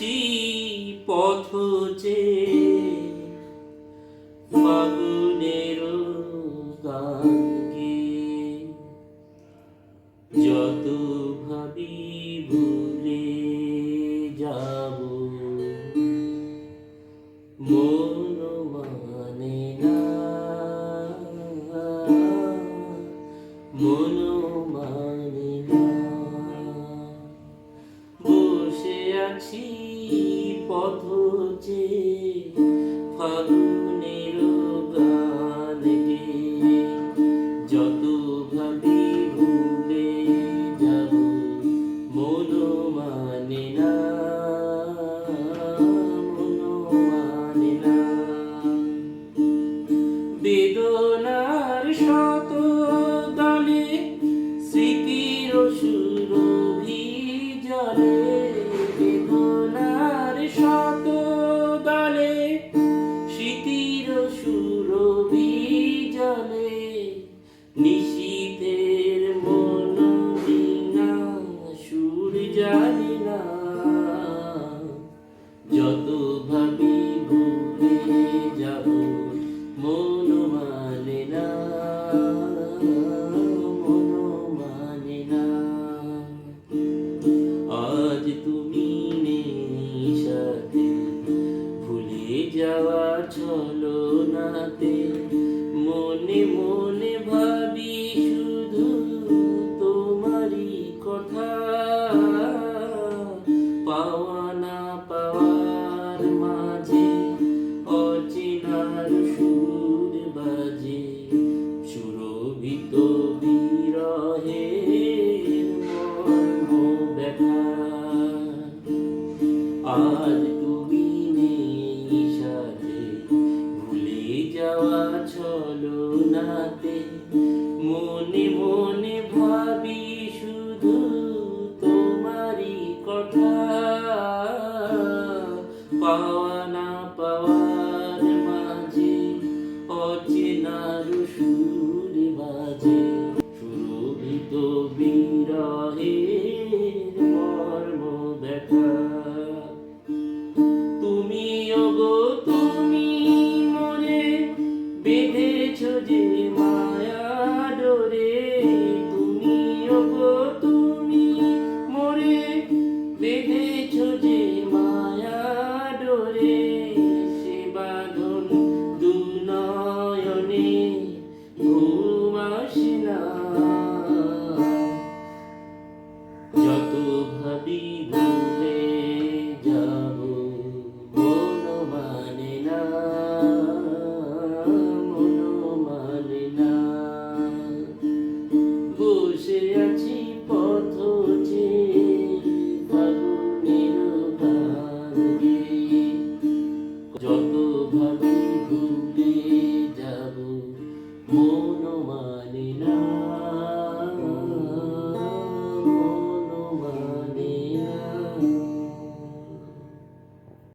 আছি পথ। যে ফাগুনের গাঙ্গে যত ভাবি ভুলে যাব মন মানে না। মন মানে না। বসে আছি পথ যে ফাগুন যত ভাবি ভুলে যাব, মন মানে না, মন মানে না। আজ তুমি নেই সাথে, ভুলে যাওয়া ছলনাতে মনে মনে I Noah, now Boaz. যত ভাবি ভুলে